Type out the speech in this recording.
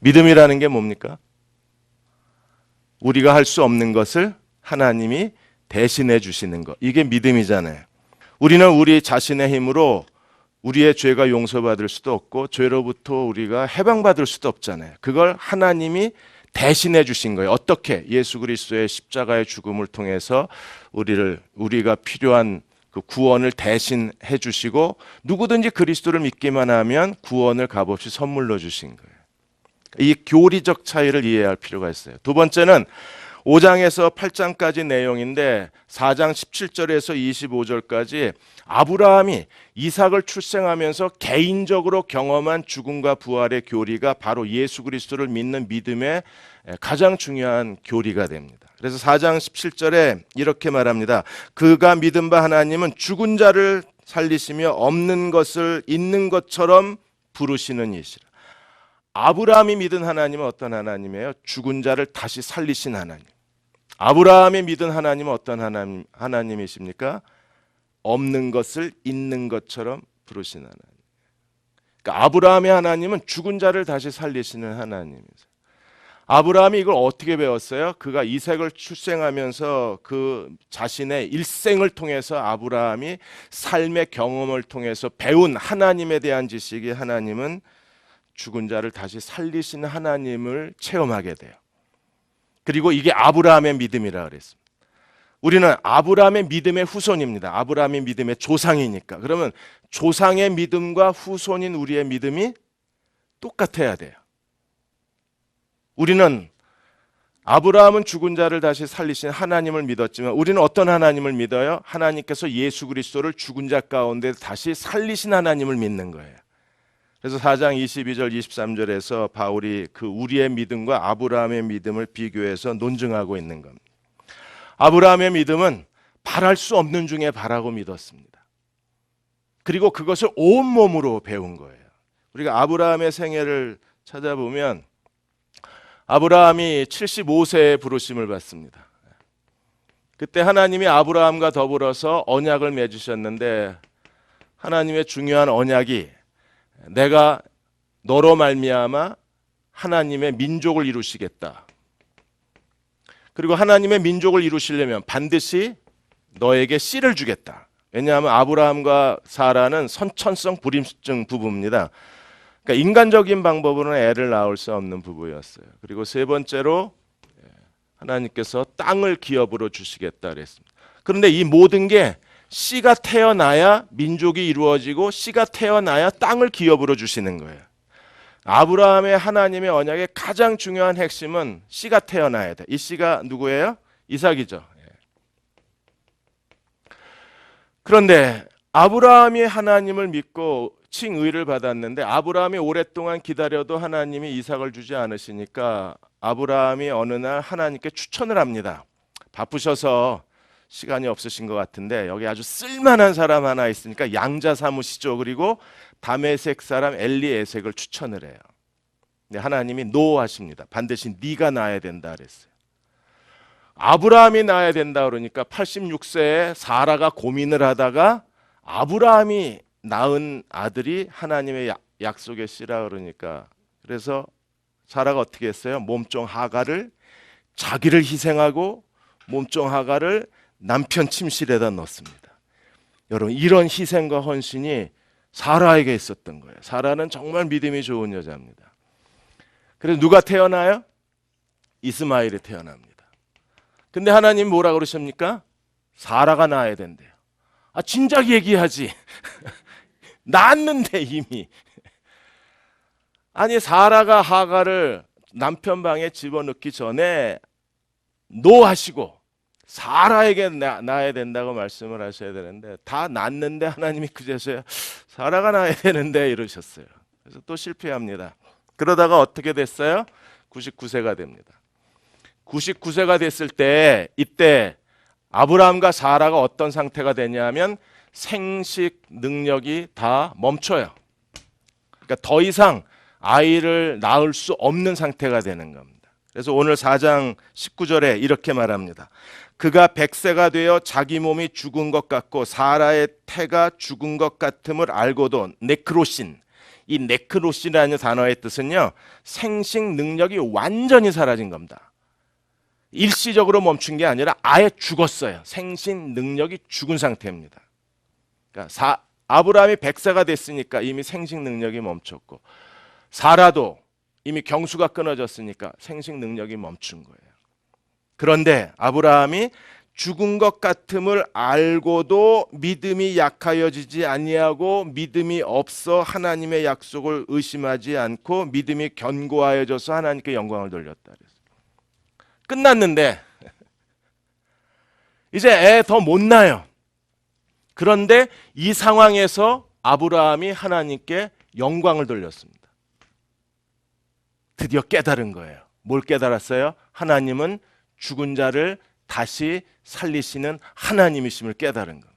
믿음이라는 게 뭡니까? 우리가 할 수 없는 것을 하나님이 대신해 주시는 것. 이게 믿음이잖아요. 우리는 우리 자신의 힘으로 우리의 죄가 용서받을 수도 없고 죄로부터 우리가 해방받을 수도 없잖아요. 그걸 하나님이 대신해 주신 거예요. 어떻게? 예수 그리스도의 십자가의 죽음을 통해서 우리를 우리가 필요한 그 구원을 대신해 주시고 누구든지 그리스도를 믿기만 하면 구원을 값없이 선물로 주신 거예요. 이 교리적 차이를 이해할 필요가 있어요. 두 번째는 5장에서 8장까지 내용인데 4장 17절에서 25절까지 아브라함이 이삭을 출생하면서 개인적으로 경험한 죽음과 부활의 교리가 바로 예수 그리스도를 믿는 믿음의 가장 중요한 교리가 됩니다. 그래서 4장 17절에 이렇게 말합니다. 그가 믿은 바 하나님은 죽은 자를 살리시며 없는 것을 있는 것처럼 부르시는 이시라. 아브라함이 믿은 하나님은 어떤 하나님이에요? 죽은 자를 다시 살리신 하나님. 아브라함이 믿은 하나님은 어떤 하나님, 하나님이십니까? 없는 것을 있는 것처럼 부르신 하나님. 그러니까 아브라함의 하나님은 죽은 자를 다시 살리시는 하나님이세요. 아브라함이 이걸 어떻게 배웠어요? 그가 이삭을 출생하면서 그 자신의 일생을 통해서 아브라함이 삶의 경험을 통해서 배운 하나님에 대한 지식이 하나님은 죽은 자를 다시 살리시는 하나님을 체험하게 돼요. 그리고 이게 아브라함의 믿음이라 그랬습니다. 우리는 아브라함의 믿음의 후손입니다. 아브라함의 믿음의 조상이니까. 그러면 조상의 믿음과 후손인 우리의 믿음이 똑같아야 돼요. 우리는 아브라함은 죽은 자를 다시 살리신 하나님을 믿었지만 우리는 어떤 하나님을 믿어요? 하나님께서 예수 그리스도를 죽은 자 가운데 다시 살리신 하나님을 믿는 거예요. 그래서 4장 22절 23절에서 바울이 그 우리의 믿음과 아브라함의 믿음을 비교해서 논증하고 있는 겁니다. 아브라함의 믿음은 바랄 수 없는 중에 바라고 믿었습니다. 그리고 그것을 온 몸으로 배운 거예요. 우리가 아브라함의 생애를 찾아보면 아브라함이 75세에 부르심을 받습니다. 그때 하나님이 아브라함과 더불어서 언약을 맺으셨는데 하나님의 중요한 언약이 내가 너로 말미암아 하나님의 민족을 이루시겠다. 그리고 하나님의 민족을 이루시려면 반드시 너에게 씨를 주겠다. 왜냐하면 아브라함과 사라는 선천성 불임증 부부입니다. 그러니까 인간적인 방법으로는 애를 낳을 수 없는 부부였어요. 그리고 세 번째로 하나님께서 땅을 기업으로 주시겠다 그랬습니다. 그런데 이 모든 게 씨가 태어나야 민족이 이루어지고 씨가 태어나야 땅을 기업으로 주시는 거예요. 아브라함의 하나님의 언약의 가장 중요한 핵심은 씨가 태어나야 돼. 이 씨가 누구예요? 이삭이죠. 예. 그런데 아브라함이 하나님을 믿고 칭의를 받았는데 아브라함이 오랫동안 기다려도 하나님이 이삭을 주지 않으시니까 아브라함이 어느 날 하나님께 추천을 합니다. 바쁘셔서 시간이 없으신 것 같은데 여기 아주 쓸만한 사람 하나 있으니까 양자 삼으시죠. 그리고 다메섹 사람 엘리에색을 추천을 해요. 근데 하나님이 노하십니다. 반드시 네가 낳아야 된다 그랬어요. 아브라함이 낳아야 된다 그러니까 86세에 사라가 고민을 하다가 아브라함이 낳은 아들이 하나님의 약속의 씨라 그러니까 그래서 사라가 어떻게 했어요? 몸종 하가를 자기를 희생하고 몸종 하가를 남편 침실에다 넣습니다. 여러분 이런 희생과 헌신이 사라에게 있었던 거예요. 사라는 정말 믿음이 좋은 여자입니다. 그래서 누가 태어나요? 이스마엘이 태어납니다. 근데 하나님 뭐라 그러십니까? 사라가 낳아야 된대요. 아 진작 얘기하지. 낳았는데 이미. 아니 사라가 하가를 남편 방에 집어넣기 전에 노하시고 사라에게 나, 낳아야 된다고 말씀을 하셔야 되는데 다 낳는데 하나님이 그제서야 사라가 낳아야 되는데 이러셨어요. 그래서 또 실패합니다. 그러다가 어떻게 됐어요? 99세가 됩니다. 99세가 됐을 때 이때 아브라함과 사라가 어떤 상태가 되냐면 생식 능력이 다 멈춰요. 그러니까 더 이상 아이를 낳을 수 없는 상태가 되는 겁니다. 그래서 오늘 4장 19절에 이렇게 말합니다. 그가 백세가 되어 자기 몸이 죽은 것 같고 사라의 태가 죽은 것 같음을 알고도 네크로신 이 네크로시라는 단어의 뜻은요. 생식 능력이 완전히 사라진 겁니다. 일시적으로 멈춘 게 아니라 아예 죽었어요. 생식 능력이 죽은 상태입니다. 그러니까 사, 아브라함이 백세가 됐으니까 이미 생식 능력이 멈췄고 사라도 이미 경수가 끊어졌으니까 생식 능력이 멈춘 거예요. 그런데 아브라함이 죽은 것 같음을 알고도 믿음이 약하여지지 아니하고 믿음이 없어 하나님의 약속을 의심하지 않고 믿음이 견고하여져서 하나님께 영광을 돌렸다. 끝났는데 이제 애 더 못 낳아요. 그런데 이 상황에서 아브라함이 하나님께 영광을 돌렸습니다. 드디어 깨달은 거예요. 뭘 깨달았어요? 하나님은 죽은 자를 다시 살리시는 하나님이심을 깨달은 겁니다.